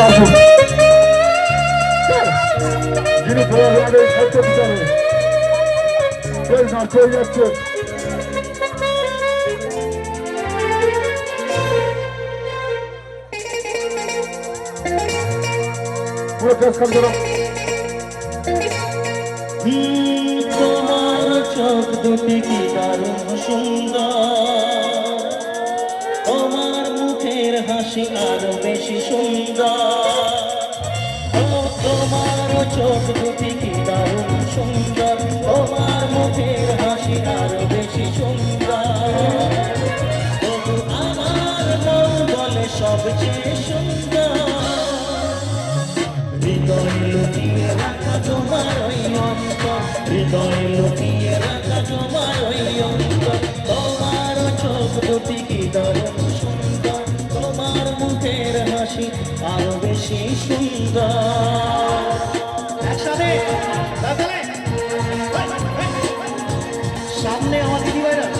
lazım. Yine programda çok güzel. Gözden koy yaptı. Buraya kız kaldırın. Bir tomar çok döte gitarım şundan. হাসি আরও বেশি সুন্দর। তোমার চোখ দুটি কি দারুণ সুন্দর? তোমার মুখের হাসি আরও বেশি সুন্দর। আমার মন বলে সবচেয়ে সুন্দর। হৃদয় লুকিয়ে রাখা তোমার ওই অন্তর হৃদয় লুকিয়ে রাখা তোমার ওই অন্তর তোমার চোখ দুটি সামনে আমার দিদি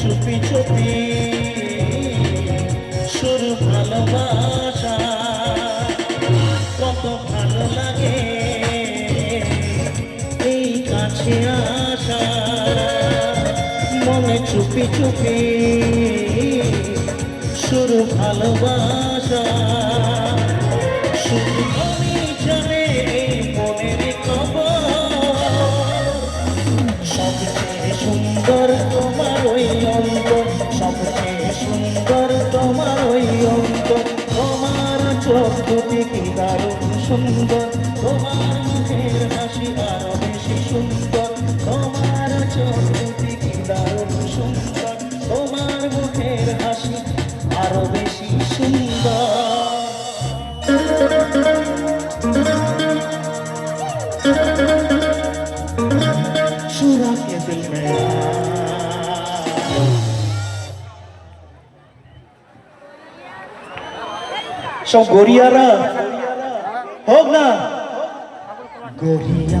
চুপি চুপি শুরু ভালোবাসা। কত ভালো লাগে এই আসা মনে চুপি ভালোবাসা। সব গরিয়ারা হোক না। Garia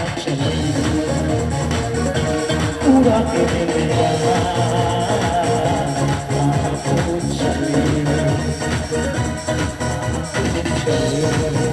Thank you.